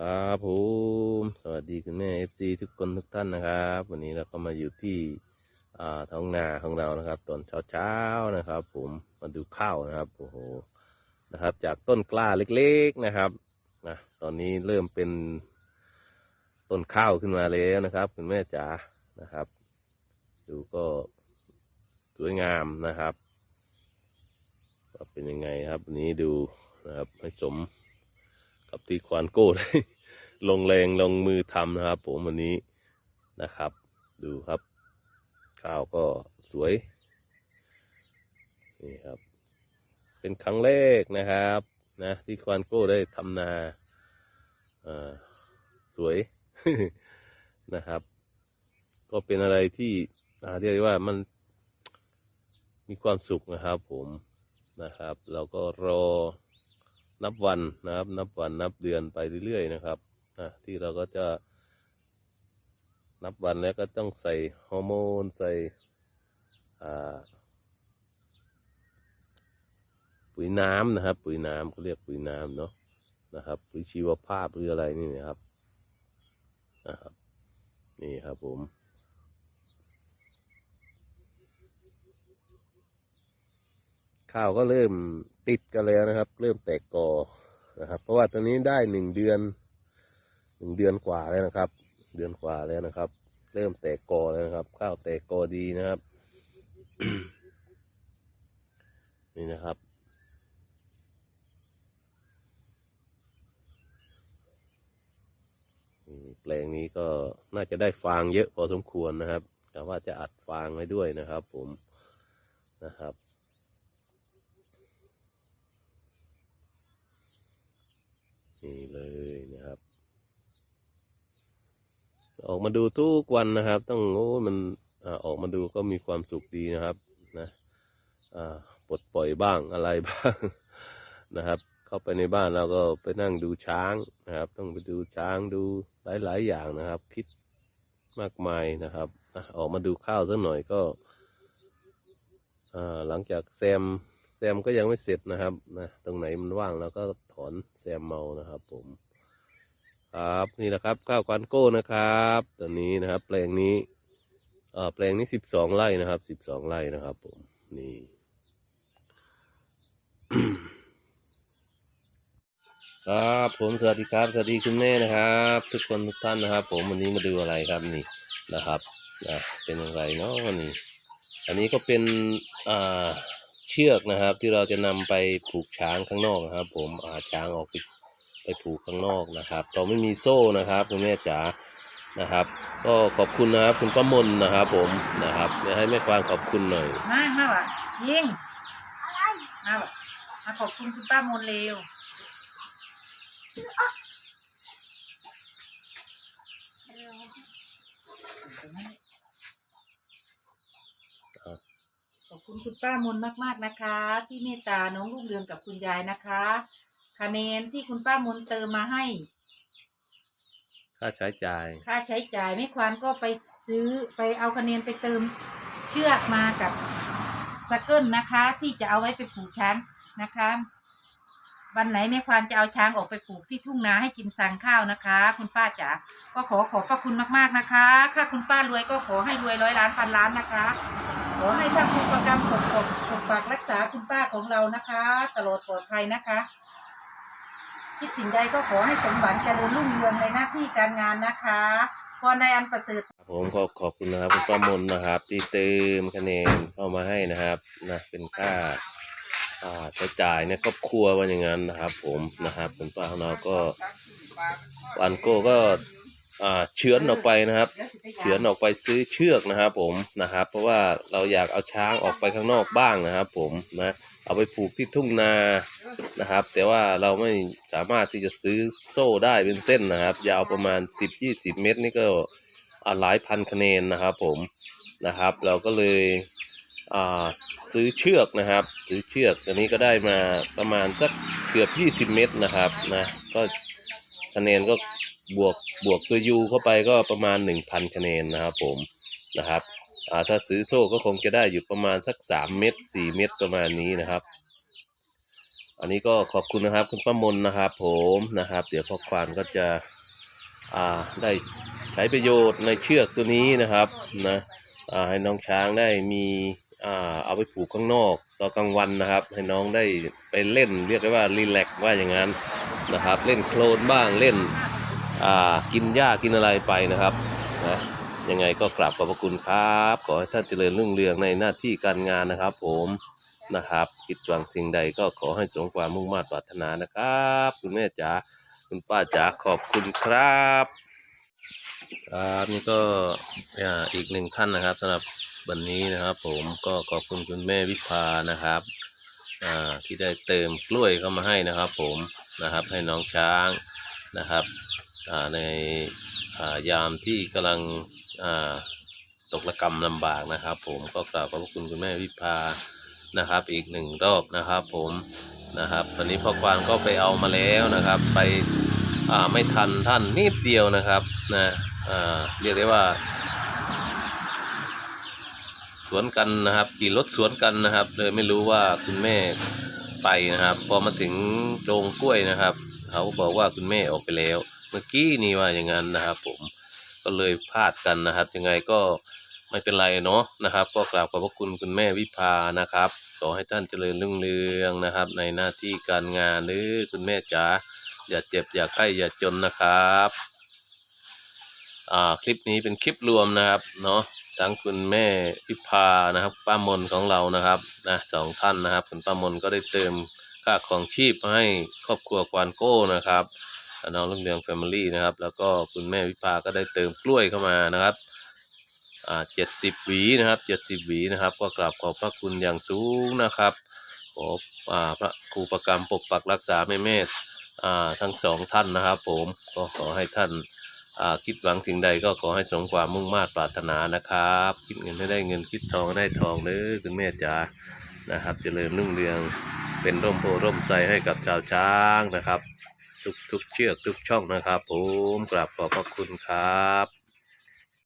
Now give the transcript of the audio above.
ครับผมสวัสดีคุณแม่เอฟซีทุกคนทุกท่านนะครับ วันนี้เราก็มาอยู่ที่ท้องนาของเรานะครับ ตอนเช้าๆนะครับ ผมมาดูข้าวนะครับโอ้โหนะครับ จากต้นกล้าเล็กๆนะครับนะตอนนี้เริ่มเป็นต้นข้าวขึ้นมาแล้วนะครับ คุณแม่จ๋านะครับ ดูก็สวยงามนะครับเป็นยังไงครับวันนี้ดูนะครับให้สม กับที่ควานโก้ได้ลงแรงลงมือทำนะครับ ผมวันนี้นะครับ ดูครับ ข้าวก็สวย นี่ครับ เป็นครั้งแรกนะครับ นะ ที่ควานโก้ได้ทำนาอ่าสวยนะครับ ก็เป็นอะไรที่เรียกได้ว่ามันมีความสุขนะครับ ผมนะครับ เราก็รอ นับวันนะครับ นับวันนับเดือนไปเรื่อยๆนะครับนะที่เราก็จะนับวันแล้วก็ต้องใส่ฮอร์โมนใส่ปุ๋ยน้ำนะครับ ปุ๋ยน้ำเขาเรียกปุ๋ยน้ำเนาะนะครับปุ๋ยชีวภาพหรืออะไรนี่นะครับนะครับ นี่ครับผมข้าวก็เริ่ม ติดกันแล้วนะครับ เริ่มแตกกอนะครับ เพราะว่าตอนนี้ได้หนึ่งเดือนหนึ่งเดือนกว่าแล้วนะครับ เดือนกว่าแล้วนะครับ เริ่มแตกกอแล้วนะครับ ข้าวแตกกอดีนะครับ นี่นะครับแปลงนี้ก็น่าจะได้ฟางเยอะพอสมควรนะครับแต่ว่าจะอัดฟางไว้ด้วยนะครับ ผมนะครับ นี่เลยนะครับ ออกมาดูทุกวันนะครับ ต้องโอ้มันอออกมาดูก็มีความสุขดีนะครับนะปลดปล่อยบ้างอะไรบ้างนะครับ เข้าไปในบ้านเราก็ไปนั่งดูช้างนะครับ ต้องไปดูช้างดูหลาย ๆ อย่างนะครับ คิดมากมายนะครับออกมาดูข้าวสักหน่อยก็หลังจากแซมแซมก็ยังไม่เสร็จนะครับนะตรงไหนมันว่างเราก็ ถอนแซมเมานะครับ ผม ครับนี่แหละครับข้าวควันโก้นะครับ ตอนนี้นะครับ แปลงนี้เอ่อแปลงนี้สิบสองไร่นะครับสิบสองไร่นะครับ ผมนี่ครับผมสวัสดีครับสวัสดีคุณแม่นะครับ ทุกคนทุกท่านนะครับ ผมวันนี้มาดูอะไรครับนี่นะครับนะเป็นอย่างไรเนาะวันนี้ อันนี้ก็เป็นอ่า เชือกนะครับ ที่เราจะนำไปผูกช้างข้างนอกนะครับ ผมอาช้างออกไปไปผูกข้างนอกนะครับ เราไม่มีโซ่นะครับคุณแม่จ๋านะครับ ก็ขอบคุณนะครับคุณป้ามนนะครับผมนะครับเดี๋ยวให้แม่กวางขอบคุณหน่อยมามาว่ะยิงมาว่ะมาขอบคุณคุณป้ามนเร็วขอบ คุณคุณป้ามนมากๆนะคะ ที่เมตตาน้องลูกเรืองกับคุณยายนะคะ คะแนนที่คุณป้ามนเติมมาให้ ค่าใช้จ่าย ค่าใช้จ่ายไม่ควานก็ไปซื้อไปเอาคะแนนไปเติมเชือกมากับสเกิลนะคะ ที่จะเอาไว้ไปผูกช้างนะคะ วันไหนแม่ควานจะเอาช้างออกไปปลูกที่ทุ่งนาให้กินสังข้าวนะคะ คุณป้าจ๋าก็ขอขอบพระคุณมากๆนะคะ ถ้าคุณป้ารวยก็ขอให้รวยร้อยล้านพันล้านนะคะข อให้ท่านผู้ประกรรมปกปกปกปักรักษาคุณป้าของเรานะคะ ตลอดปลอดภัยนะคะ คิดสิ่งใดก็ขอให้สมหวังเจริญรุ่งเรืองในหน้าที่การงานนะคะพรในอันประเสริฐครับผมขอขอบคุณนะครับคุณป้ามนนะครับ ที่เติมคะแนนเข้ามาให้นะครับนะเป็นค่าอ่าใช้จ่ายในครอบครัวว่าอย่างนั้นนะครับ ผมนะครับคุณป้าของเราก็วันโก้ก็ อ่าเฉือนออกไปนะครับ เฉือนออกไปซื้อเชือกนะครับ ผมนะครับ เพราะว่าเราอยากเอาช้างออกไปข้างนอกบ้างนะครับ ผมนะเอาไปผูกที่ทุ่งนานะครับ แต่ว่าเราไม่สามารถที่จะซื้อโซ่ได้เป็นเส้นนะครับ ยาวประมาณสิบยี่สิบเมตรนี่ก็อ่าหลายพันคะแนนนะครับ ผมนะครับ เราก็เลยซื้อเชือกนะครับ ซื้อเชือกอันนี้ก็ได้มาประมาณสักเกือบยี่สิบเมตรนะครับนะก็คะแนนก็ บวกบวกตัวยูเข้าไปก็ประมาณหนึ่งพันคะแนนนะครับผมนะครับถ้าซื้อโซ่ก็คงจะได้อยู่ประมาณสักสามเม็ดสี่เม็ดประมาณนี้นะครับ อันนี้ก็ขอบคุณนะครับคุณป้ามนนะครับผมนะครับ เดี๋ยวพ่อควานก็จะได้ใช้ประโยชน์ในเชือกตัวนี้นะครับนะให้น้องช้างได้มีอเอาไปผูกข้างนอกตอนกลางวันนะครับ ให้น้องได้ไปเล่นเรียกได้ว่ารีแลกซ์ว่าอย่างนั้นนะครับ เล่นโคลนบ้างเล่น กินหญ้ากินอะไรไปนะครับนะยังไงก็กราบขอบพระคุณครับ ขอให้ท่านเจริญรุ่งเรืองในหน้าที่การงานนะครับ ผมนะครับคิดหวังสิ่งใดก็ขอให้สมความมุ่งมา่ปรารถนานะครับ คุณแม่จ๋าคุณป้าจ๋าขอบคุณครับครับนี่ก็อีกหนึ่งท่านนะครับสำหรับวันนี้นะครับ ผมก็ขอบคุณคุณแม่วิภานะครับที่ได้เติมกล้วยเข้ามาให้นะครับ ผมนะครับให้น้องช้างนะครับ ในายามที่กำลังตกระกรรมลำบากนะครับ ผมก็กราบขอบคุณคุณแม่วิภานะครับ อีกหนึ่งรอบนะครับ ผมนะครับวันนี้พ่อควานก็ไปเอามาแล้วนะครับ ไปไม่ทันท่านนิดเดียวนะครับนะเรียกได้ว่า สวนกันนะครับขี่รถสวนกันนะครับ เลยไม่รู้ว่าคุณแม่ไปนะครับ พอมาถึงโรงกล้วยนะครับ เขาบอกว่าคุณแม่ออกไปแล้ว มื่อกี้นี่ว่าอย่างนั้นนะครับ ผมก็เลยพลาดกันนะครับ ยังไงก็ไม่เป็นไรเนาะนะครับ ก็กราบขอบพระคุณคุณแม่วิภานะครับขอให้ท่านเจริญรุ่งเรืองนะครับ ในหน้าที่การงานหรือคุณแม่จ๋าอย่าเจ็บอย่าไข้อย่าจนนะครับอ่าคลิปนี้เป็นคลิปรวมนะครับเนาะทั้งคุณแม่พิพานะครับป้ามนของเรานะครับนะสองท่านนะครับ คุณป้ามนก็ได้เติมค่าของชีพให้ครอบครัวควานโก้นะครับ น้องลุงเรืองแฟมิลี่นะครับ แล้วก็คุณแม่วิภาก็ได้เติมกล้วยเข้ามานะครับอ่าเจ็ดสิบหวีนะครับเจ็ดสิบหวีนะครับ ก็กราบขอบพระคุณอย่างสูงนะครับขออ่าพระครูประกรรมปกปักรักษาแม่แม่อ่าทั้งสองท่านนะครับ ผมก็ขอให้ท่านอ่าคิดหวังสิ่งใดก็ขอให้สมความมุ่งมา่ปรารถนานะครับ คิดเงินให้ได้เงินคิดทองให้ได้ทองเด้อคุณแม่จ๋านะครับ เจริญรุ่งเรืองเป็นร่มโพร่มใสให้กับชาวช้างนะครับ ทุกทุกเชือกทุกช่องนะครับ ผมกราบขอบพระคุณครับ